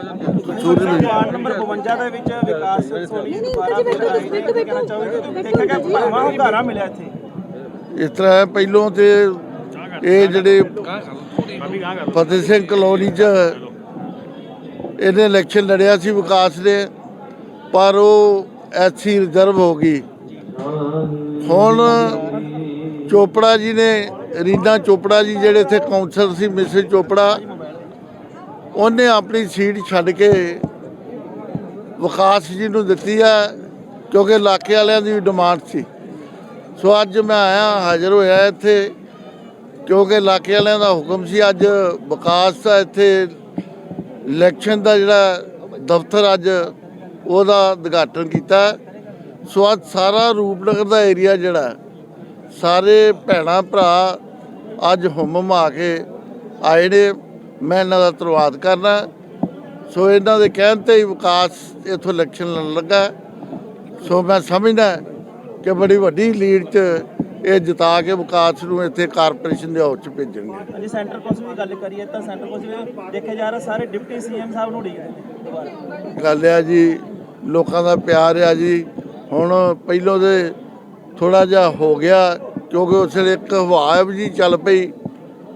Ward number 52 ਦੇ ਵਿੱਚ ਵਿਕਾਸ ਸੋਨੀ ਜੀ ਦੁਬਾਰਾ ਫਿਰ ਆਏ ਨੇ ਕੀ ਕਹਿਣਾ ਚਾਹੋਗੇ? ਦੇਖਿਆ ਗਿਆ ਭਰਵਾਂ ਹੁੰਗਾਰਾ ਮਿਲਿਆ ਇੱਥੇ। ਇਸ ਤਰ੍ਹਾਂ ਹੈ, ਪਹਿਲੋਂ ਤੇ ਇਹ ਜਿਹੜੇ ਫਤਿਹ ਸਿੰਘ ਕਲੋਨੀ ਚ ਇਹਨੇ ਇਲੈਕਸ਼ਨ ਲੜਿਆ ਸੀ ਵਿਕਾਸ ਨੇ ਪਰ ਉਹ ਐਸਸੀ ਰਿਜ਼ਰਵ ਹੋ ਗਈ। ਹੁਣ ਚੋਪੜਾ ਜੀ ਨੇ ਰੀਨਾ ਚੋਪੜਾ ਜੀ ਜਿਹੜੇ ਇੱਥੇ ਕਾਉਂਸਲਰ ਸੀ ਮਿਸਿਸ ਚੋਪੜਾ ਉਹਨੇ ਆਪਣੀ ਸੀਟ ਛੱਡ ਕੇ ਵਿਕਾਸ ਜੀ ਨੂੰ ਦਿੱਤੀ ਹੈ, ਕਿਉਂਕਿ ਇਲਾਕੇ ਵਾਲਿਆਂ ਦੀ ਡਿਮਾਂਡ ਸੀ। ਸੋ ਅੱਜ ਮੈਂ ਆਇਆ, ਹਾਜ਼ਰ ਹੋਇਆ ਇੱਥੇ, ਕਿਉਂਕਿ ਇਲਾਕੇ ਵਾਲਿਆਂ ਦਾ ਹੁਕਮ ਸੀ, ਅੱਜ ਵਿਕਾਸ ਦਾ ਇੱਥੇ ਇਲੈਕਸ਼ਨ ਦਾ ਜਿਹੜਾ ਦਫ਼ਤਰ ਅੱਜ ਉਹਦਾ ਉਦਘਾਟਨ ਕੀਤਾ ਸੋ ਅੱਜ ਸਾਰਾ ਰੂਪਨਗਰ ਦਾ ਏਰੀਆ ਜਿਹੜਾ ਸਾਰੇ ਭੈਣਾਂ ਭਰਾ ਅੱਜ ਹੁਮਮ ਆ ਕੇ ਆਏ ਨੇ। ਮੈਂ ਇਹਨਾਂ ਦਾ ਧੰਨਵਾਦ ਕਰਨਾ ਸੋ ਇਹਨਾਂ ਦੇ ਕਹਿਣ ਤੇ ਹੀ ਵਿਕਾਸ ਇੱਥੋਂ ਇਲੈਕਸ਼ਨ ਲੜਨ ਲੱਗਾ। ਸੋ ਮੈਂ ਸਮਝਦਾ ਕਿ ਬੜੀ ਵੱਡੀ ਲੀਡ 'ਚ ਇਹ ਜਿਤਾ ਕੇ ਵਿਕਾਸ ਨੂੰ ਇੱਥੇ ਕਾਰਪੋਰੇਸ਼ਨ ਦੇ ਹਾਊਸ 'ਚ ਭੇਜਣਗੇ। ਹਾਂਜੀ ਸੈਂਟਰ ਕੌਂਸਲ ਦੀ ਗੱਲ ਕਰੀਏ ਤਾਂ ਸੈਂਟਰ ਕੌਂਸਲ ਦੇਖਿਆ ਜਾ ਰਿਹਾ ਸਾਰੇ ਡਿਪਟੀ ਸੀਐਮ ਸਾਹਿਬ ਨੂੰ ਉਡੀਕ ਰਹੇ ਨੇ ਦੁਬਾਰਾ। ਗੱਲ ਆ ਜੀ ਲੋਕਾਂ ਦਾ ਪਿਆਰ ਆ ਜੀ। ਹੁਣ ਪਹਿਲੋਂ ਦੇ ਥੋੜਾ ਜਿਹਾ ਹੋ ਗਿਆ ਕਿਉਂਕਿ ਉਸ ਵੇਲੇ ਇੱਕ ਹਵਾ ਜੀ ਚੱਲ ਪਈ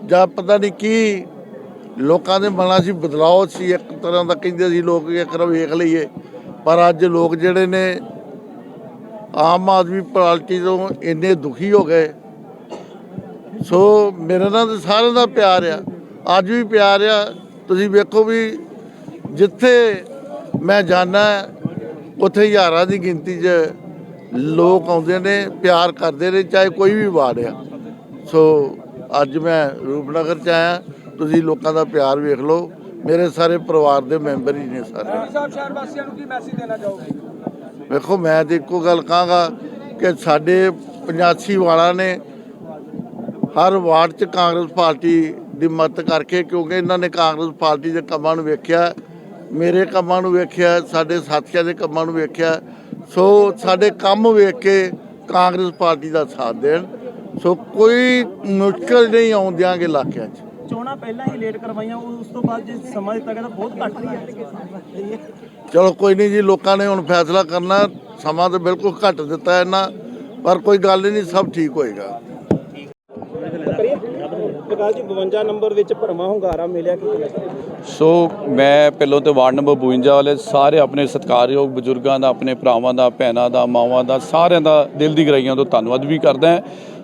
ਜਾਂ ਪਤਾ ਨਹੀਂ ਕੀ ਲੋਕਾਂ ਦੇ ਮਨਾਂ 'ਚ ਬਦਲਾਅ ਸੀ, ਇੱਕ ਤਰ੍ਹਾਂ ਦਾ ਕਹਿੰਦੇ ਸੀ ਲੋਕ ਕਿ ਇੱਕ ਵਾਰ ਵੇਖ ਲਈਏ। ਪਰ ਅੱਜ ਲੋਕ ਜਿਹੜੇ ਨੇ, ਆਮ ਆਦਮੀ ਪਾਰਟੀ ਤੋਂ ਇੰਨੇ ਦੁਖੀ ਹੋ ਗਏ। ਸੋ ਮੇਰੇ ਨਾਲ ਸਾਰਿਆਂ ਦਾ ਪਿਆਰ ਆ। ਅੱਜ ਵੀ ਪਿਆਰ ਆ। ਤੁਸੀਂ ਵੇਖੋ ਵੀ ਜਿੱਥੇ ਮੈਂ ਜਾਣਾ ਉੱਥੇ ਹਜ਼ਾਰਾਂ ਦੀ ਗਿਣਤੀ 'ਚ ਲੋਕ ਆਉਂਦੇ ਨੇ, ਪਿਆਰ ਕਰਦੇ ਨੇ, ਚਾਹੇ ਕੋਈ ਵੀ ਵਾਰ ਆ। ਸੋ ਅੱਜ ਮੈਂ ਰੂਪਨਗਰ 'ਚ ਆਇਆ। ਤੁਸੀਂ ਲੋਕਾਂ ਦਾ ਪਿਆਰ ਵੇਖ ਲਓ ਮੇਰੇ ਸਾਰੇ ਪਰਿਵਾਰ ਦੇ ਮੈਂਬਰ ਹੀ ਨੇ ਸਾਰੇ। ਸਾਹਿਬ ਸ਼ਹਿਰ ਵਾਸੀਆਂ ਨੂੰ ਕੀ ਮੈਸੇਜ ਦੇਣਾ ਚਾਹੋਗੇ? ਵੇਖੋ ਮੈਂ ਤੇ ਇੱਕੋ ਗੱਲ ਕਹਾਂਗਾ ਕਿ ਸਾਡੇ 85 ਵਾਲਾਂ ਨੇ ਹਰ ਵਾਰਡ 'ਚ ਕਾਂਗਰਸ ਪਾਰਟੀ ਦੀ ਮਦਦ ਕਰਕੇ ਕਿਉਂਕਿ ਇਹਨਾਂ ਨੇ ਕਾਂਗਰਸ ਪਾਰਟੀ ਦੇ ਕੰਮਾਂ ਨੂੰ ਵੇਖਿਆ ਮੇਰੇ ਕੰਮਾਂ ਨੂੰ ਵੇਖਿਆ ਸਾਡੇ ਸਾਥੀਆਂ ਦੇ ਕੰਮਾਂ ਨੂੰ ਵੇਖਿਆ। ਸੋ ਸਾਡੇ ਕੰਮ ਵੇਖ ਕੇ ਕਾਂਗਰਸ ਪਾਰਟੀ ਦਾ ਸਾਥ ਦੇਣ। ਸੋ ਕੋਈ ਮੁਸ਼ਕਲ ਨਹੀਂ ਆਉਣ ਦਿਆਂਗੇ ਇਲਾਕਿਆਂ 'ਚ। ਚੋਣਾਂ ਪਹਿਲਾਂ ਹੀ ਲੇਟ ਕਰਵਾਈਆਂ ਉਸ ਤੋਂ ਬਾਅਦ ਜੇ ਸਮਾਂ ਦਿੱਤਾ ਗਿਆ ਤਾਂ ਬਹੁਤ ਘੱਟ ਰਹੀ ਹੈ। ਚਲੋ ਕੋਈ ਨਹੀਂ ਜੀ ਲੋਕਾਂ ਨੇ ਹੁਣ ਫੈਸਲਾ ਕਰਨਾ ਸਮਾਂ ਤਾਂ ਬਿਲਕੁਲ ਘੱਟ ਦਿੱਤਾ ਇਹਨਾਂ ਪਰ ਕੋਈ ਗੱਲ ਨਹੀਂ ਸਭ ਠੀਕ ਹੋਏਗਾ। ਕਰੀਏ ਵਿਕਾਸ ਜੀ 52 ਨੰਬਰ ਵਿੱਚ ਭਰਵਾਂ ਹੁੰਗਾਰਾ ਮਿਲਿਆ ਕੀ ਕਹਿਣਾ ਚਾਹੋਗੇ ਸੋ ਮੈਂ ਪਹਿਲੋਂ ਤੇ ਵਾਰਡ ਨੰਬਰ 52 ਵਾਲੇ ਸਾਰੇ ਆਪਣੇ ਸਤਿਕਾਰਯੋਗ ਬਜ਼ੁਰਗਾਂ ਦਾ ਆਪਣੇ ਭਰਾਵਾਂ ਦਾ ਭੈਣਾਂ ਦਾ ਮਾਵਾਂ ਦਾ ਸਾਰਿਆਂ ਦਾ ਦਿਲ ਦੀ ਗਹਿਰਾਈਆਂ ਤੋਂ ਧੰਨਵਾਦ ਵੀ ਕਰਦਾ ਹਾਂ।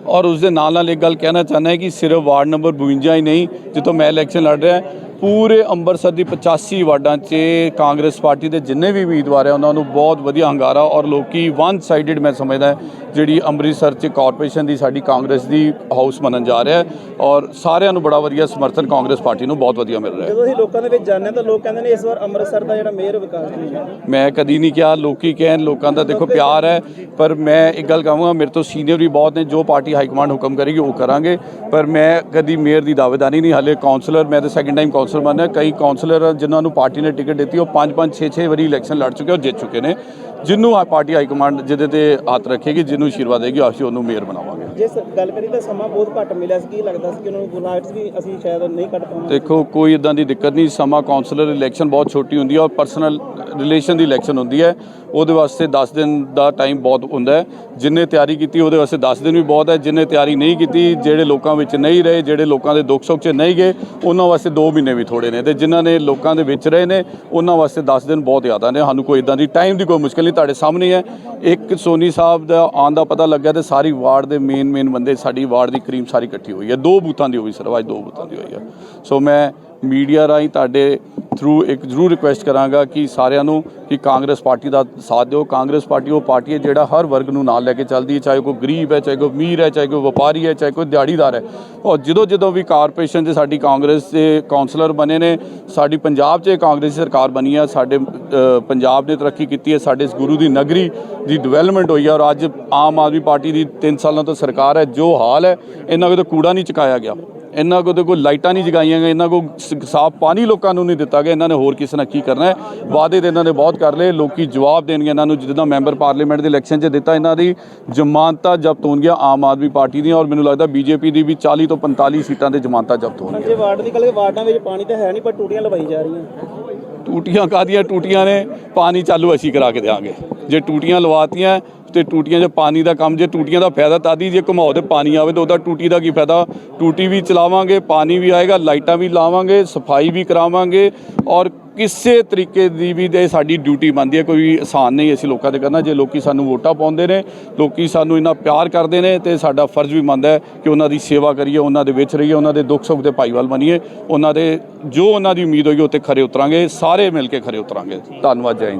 ਔਰ ਉਸ ਦੇ ਨਾਲ ਨਾਲ ਇੱਕ ਗੱਲ ਕਹਿਣਾ ਚਾਹੁੰਦਾ ਕਿ ਸਿਰਫ ਵਾਰਡ ਨੰਬਰ 52 ਹੀ ਨਹੀਂ, ਜਿੱਥੋਂ ਮੈਂ ਇਲੈਕਸ਼ਨ ਲੜ ਰਿਹਾ, ਪੂਰੇ ਅੰਮ੍ਰਿਤਸਰ ਦੀ 85 ਵਾਰਡਾਂ 'ਚ ਕਾਂਗਰਸ ਪਾਰਟੀ ਦੇ ਜਿੰਨੇ ਵੀ ਉਮੀਦਵਾਰ ਆ ਉਹਨਾਂ ਨੂੰ ਬਹੁਤ ਵਧੀਆ ਹੰਗਾਰਾ ਔਰ ਲੋਕੀ ਵਨ ਸਾਈਡਡ ਮੈਂ ਸਮਝਦਾ ਜਿਹੜੀ ਅੰਮ੍ਰਿਤਸਰ 'ਚ ਕਾਰਪੋਰੇਸ਼ਨ ਦੀ ਸਾਡੀ ਕਾਂਗਰਸ ਦੀ ਹਾਊਸ ਮੰਨਣ ਜਾ ਰਿਹਾ ਔਰ ਸਾਰਿਆਂ ਨੂੰ ਬੜਾ ਵਧੀਆ ਸਮਰਥਨ ਕਾਂਗਰਸ ਪਾਰਟੀ ਨੂੰ ਬਹੁਤ ਵਧੀਆ ਮਿਲ ਰਿਹਾ ਹੈ। ਜਦੋਂ ਅਸੀਂ ਲੋਕਾਂ ਦੇ ਵਿੱਚ ਜਾਂਦੇ ਤਾਂ ਲੋਕ ਕਹਿੰਦੇ ਨੇ ਇਸ ਵਾਰ ਅੰਮ੍ਰਿਤਸਰ ਦਾ ਜਿਹੜਾ ਮੇਅਰ ਵਿਕਾਸ ਜੀ ਹੈ ਮੈਂ ਕਦੀ ਨਹੀਂ ਕਿਹਾ ਲੋਕੀ ਕਹਿਣ ਲੋਕਾਂ ਦਾ ਦੇਖੋ ਪਿਆਰ ਹੈ ਪਰ ਮੈਂ ਇੱਕ ਗੱਲ ਕਹਾਂਗਾ ਮੇਰੇ ਤੋਂ ਸੀਨੀਅਰ ਵੀ ਬਹੁਤ ਨੇ ਜੋ ਪਾਰਟੀ ਹਾਈ ਕਮਾਂਡ ਹੁਕਮ ਕਰੇਗੀ ਉਹ ਕਰਾਂਗੇ ਪਰ ਮੈਂ ਕਦੀ ਮੇਅਰ ਦੀ ਦਾਅਵੇਦਾਰੀ ਨਹੀਂ ਹਾਲੇ ਕਾਉਂਸਲਰ ਮੈਂ ਤਾਂ ਸੈਕਿੰਡ ਟਾਈਮ ਕਾਉਂਸਲਰ ਬਣਿਆ ਕਈ ਕਾਉਂਸਲਰ ਜਿਨ੍ਹਾਂ ਨੂੰ ਪਾਰਟੀ ਨੇ ਟਿਕਟ ਦਿੱਤੀ ਉਹ 5 5 6 6 ਵਾਰੀ ਇਲੈਕਸ਼ਨ ਲੜ ਚੁੱਕੇ ਉਹ ਜਿੱਤ ਚੁੱਕੇ ਨੇ। ਜਿਹਨੂੰ ਆ ਪਾਰਟੀ ਹਾਈ ਕਮਾਂਡ ਜਿਹਦੇ ਤੇ ਹੱਥ ਰੱਖੇਗੀ ਜਿਹਨੂੰ ਆਸ਼ੀਰਵਾਦ ਦੇਗੀ, ਅਸੀਂ ਉਹਨੂੰ ਮੇਅਰ ਬਣਾਵਾਂਗੇ। ਜੇ ਸ- ਗੱਲ ਕਰੀ ਤਾਂ ਸਮਾਂ ਬਹੁਤ ਘੱਟ ਮਿਲਿਆ ਸੀ, ਕੀ ਲੱਗਦਾ ਸੀ ਕਿ ਉਹਨਾਂ ਨੂੰ ਗੁਨਾਹਟ ਵੀ ਅਸੀਂ ਸ਼ਾਇਦ ਨਹੀਂ ਕੱਢ ਪਾਵਾਂਗੇ? ਦੇਖੋ, ਕੋਈ ਇਦਾਂ ਦੀ ਦਿੱਕਤ ਨਹੀਂ, ਸਮਾਂ ਕਾਉਂਸਲਰ ਇਲੈਕਸ਼ਨ ਬਹੁਤ ਛੋਟੀ ਹੁੰਦੀ ਹੈ ਔਰ ਪਰਸਨਲ ਰਿਲੇਸ਼ਨ ਦੀ ਇਲੈਕਸ਼ਨ ਹੁੰਦੀ ਹੈ। ਉਹਦੇ ਵਾਸਤੇ 10 ਦਿਨ ਦਾ ਟਾਈਮ ਬਹੁਤ ਹੁੰਦਾ ਹੈ। ਜਿੰਨੇ ਤਿਆਰੀ ਕੀਤੀ, ਉਹਦੇ ਵਾਸਤੇ 10 ਦਿਨ ਵੀ ਬਹੁਤ ਹੈ। ਜਿੰਨੇ ਤਿਆਰੀ ਨਹੀਂ ਕੀਤੀ, ਜਿਹੜੇ ਲੋਕਾਂ ਵਿੱਚ ਨਹੀਂ ਰਹੇ, ਜਿਹੜੇ ਲੋਕਾਂ ਦੇ ਦੁੱਖ ਸੁੱਖ 'ਚ ਨਹੀਂ ਗਏ, ਉਹਨਾਂ ਵਾਸਤੇ 2 ਮਹੀਨੇ ਵੀ ਥੋੜੇ ਨੇ ਤੇ ਜਿਨ੍ਹਾਂ ਨੇ ਲੋਕਾਂ ਦੇ ਵਿੱਚ ਰਹੇ ਨੇ, ਉਹਨਾਂ ਵਾਸਤੇ 10 ਦਿਨ ਬਹੁਤ ਜ਼ਿਆਦਾ ਨੇ। ਸਾਨੂੰ ਕੋਈ ਇਦਾਂ ਦੀ ਟਾਈਮ ਦੀ ਕੋਈ ਮੁਸ਼ਕਲ ਨਹੀਂ, ਤੁਹਾਡੇ ਸਾਹਮਣੇ ਹੈ ਇੱਕ ਸੋਨੀ ਸਾਹਿਬ ਦਾ ਆਉਣ ਦਾ ਪਤਾ ਲੱਗਿਆ ਤੇ ਸਾਰੀ ਵਾਰਡ ਦੇ ਮੇਨ ਮੇਨ ਬੰਦੇ ਸਾਡੀ ਵਾਰਡ ਦੀ ਕਰੀਮ ਸਾਰੀ ਇਕੱਠੀ ਹੋਈ ਹੈ। ਦੋ ਬੂਥਾਂ ਦੀ ਹੋਈ ਸਿਰਫ ਅੱਜ ਦੋ ਬੂਥਾਂ ਦੀ ਹੋਈ ਹੈ ਸੋ ਮੈਂ ਮੀਡੀਆ ਰਾਹੀਂ ਤੁਹਾਡੇ ਥਰੂ ਇੱਕ ਜ਼ਰੂਰ ਰਿਕੁਐਸਟ ਕਰਾਂਗਾ ਕਿ ਸਾਰਿਆਂ ਨੂੰ ਕਿ ਕਾਂਗਰਸ ਪਾਰਟੀ ਦਾ ਸਾਥ ਦਿਓ। ਕਾਂਗਰਸ ਪਾਰਟੀ ਉਹ ਪਾਰਟੀ ਹੈ ਜਿਹੜਾ ਹਰ ਵਰਗ ਨੂੰ ਨਾਲ ਲੈ ਕੇ ਚੱਲਦੀ ਹੈ। ਚਾਹੇ ਕੋਈ ਗਰੀਬ ਹੈ, ਚਾਹੇ ਕੋਈ ਅਮੀਰ ਹੈ, ਚਾਹੇ ਕੋਈ ਵਪਾਰੀ ਹੈ, ਚਾਹੇ ਕੋਈ ਦਿਹਾੜੀਦਾਰ ਹੈ। ਔਰ ਜਦੋਂ ਜਦੋਂ ਵੀ ਕਾਰਪੋਰੇਸ਼ਨ 'ਚ ਸਾਡੀ ਕਾਂਗਰਸ ਦੇ ਕਾਉਂਸਲਰ ਬਣੇ ਨੇ, ਸਾਡੀ ਪੰਜਾਬ 'ਚ ਕਾਂਗਰਸ ਸਰਕਾਰ ਬਣੀ ਹੈ। ਸਾਡੇ ਪੰਜਾਬ ਨੇ ਤਰੱਕੀ ਕੀਤੀ ਹੈ। ਸਾਡੇ ਇਸ ਗੁਰੂ ਦੀ ਨਗਰੀ ਦੀ ਡਿਵੈਲਪਮੈਂਟ ਹੋਈ ਹੈ ਔਰ ਅੱਜ ਆਮ ਆਦਮੀ ਪਾਰਟੀ ਦੀ 3 ਸਾਲਾਂ ਤੋਂ ਸਰਕਾਰ ਹੈ। ਜੋ ਹਾਲ ਹੈ, ਇਹਨਾਂ ਕੋਲ ਤਾਂ ਕੂੜਾ ਨਹੀਂ ਚੁਕਾਇਆ ਗਿਆ। ਇਹਨਾਂ ਕੋ ਤਾਂ ਕੋਈ ਲਾਈਟਾਂ ਨਹੀਂ ਜਗਾਈਆਂ ਗਈਆਂ ਇਹਨਾਂ ਕੋਲ ਸਾਫ਼ ਪਾਣੀ ਲੋਕਾਂ ਨੂੰ ਨਹੀਂ ਦਿੱਤਾ ਗਿਆ, ਇਹਨਾਂ ਨੇ ਹੋਰ ਕਿਸੇ ਨਾਲ ਕੀ ਕਰਨਾ ਹੈ? ਵਾਅਦੇ ਤਾਂ ਇਹਨਾਂ ਨੇ ਬਹੁਤ ਕਰ ਲਏ, ਲੋਕੀ ਜਵਾਬ ਦੇਣਗੇ ਇਹਨਾਂ ਨੂੰ, ਜਿੱਦਾਂ ਮੈਂਬਰ ਪਾਰਲੀਮੈਂਟ ਦੇ ਇਲੈਕਸ਼ਨ 'ਚ ਦਿੱਤਾ, ਇਹਨਾਂ ਦੀ ਜ਼ਮਾਨਤਾਂ ਜ਼ਬਤ ਹੋਣਗੀਆਂ ਆਮ ਆਦਮੀ ਪਾਰਟੀ ਦੀਆਂ, ਔਰ ਮੈਨੂੰ ਲੱਗਦਾ ਬੀਜੇਪੀ ਦੀ ਵੀ 40 ਤੋਂ 45 ਸੀਟਾਂ ਤੇ ਜ਼ਮਾਨਤਾਂ ਜ਼ਬਤ ਹੋਣਗੀਆਂ। ਜੇ ਵਾਰਡ ਦੀ ਗੱਲ ਵਾਰਡਾਂ ਵਿੱਚ ਪਾਣੀ ਤਾਂ ਹੈ ਨਹੀਂ, ਪਰ ਟੂਟੀਆਂ ਲਵਾਈ ਜਾ ਰਹੀਆਂ। ਟੂਟੀਆਂ ਕਾਦੀਆਂ ਟੂਟੀਆਂ ਨੇ ਪਾਣੀ ਚਾਲੂ ਅਸੀਂ ਕਰਾ ਕੇ ਦੇਵਾਂਗੇ ਜੇ ਟੂਟੀਆਂ ਲਵਾਤੀਆਂ ਤੇ ਟੂਟੀਆਂ 'ਚ ਪਾਣੀ ਦਾ ਕੰਮ, ਜੇ ਟੂਟੀਆਂ ਦਾ ਫਾਇਦਾ ਤਾਦੀ, ਜੇ ਘੁਮਾਓ ਤੇ ਪਾਣੀ ਆਵੇ ਤਾਂ ਉਹਦਾ ਟੂਟੀ ਦਾ ਕੀ ਫਾਇਦਾ? ਟੂਟੀ ਵੀ ਚਲਾਵਾਂਗੇ, ਪਾਣੀ ਵੀ ਆਏਗਾ, ਲਾਈਟਾਂ ਵੀ ਲਾਵਾਂਗੇ, ਸਫ਼ਾਈ ਵੀ ਕਰਾਵਾਂਗੇ ਔਰ ਕਿਸੇ ਤਰੀਕੇ ਦੀ ਵੀ ਤੇ ਸਾਡੀ ਡਿਊਟੀ ਬਣਦੀ ਹੈ, ਕੋਈ ਆਸਾਨ ਨਹੀਂ ਅਸੀਂ ਲੋਕਾਂ ਦੇ ਕਰਨਾ, ਜੇ ਲੋਕੀ ਸਾਨੂੰ ਵੋਟਾਂ ਪਾਉਂਦੇ ਨੇ, ਲੋਕੀ ਸਾਨੂੰ ਇੰਨਾ ਪਿਆਰ ਕਰਦੇ ਨੇ ਤੇ ਸਾਡਾ ਫਰਜ਼ ਵੀ ਬਣਦਾ ਹੈ ਕਿ ਉਹਨਾਂ ਦੀ ਸੇਵਾ ਕਰੀਏ, ਉਹਨਾਂ ਦੇ ਵਿੱਚ ਰਹੀਏ, ਉਹਨਾਂ ਦੇ ਦੁੱਖ ਸੁੱਖ ਦੇ ਭਾਈਵਾਲ ਬਣੀਏ, ਉਹਨਾਂ ਦੇ ਜੋ ਉਹਨਾਂ ਦੀ ਉਮੀਦ ਹੋਈ ਉਹ ਤੇ ਖਰੇ ਉਤਰਾਂਗੇ, ਸਾਰੇ ਮਿਲ ਕੇ ਖਰੇ ਉਤਰਾਂਗੇ। ਧੰਨਵਾਦ, ਜੈ ਹਿੰਦ। ਜੀ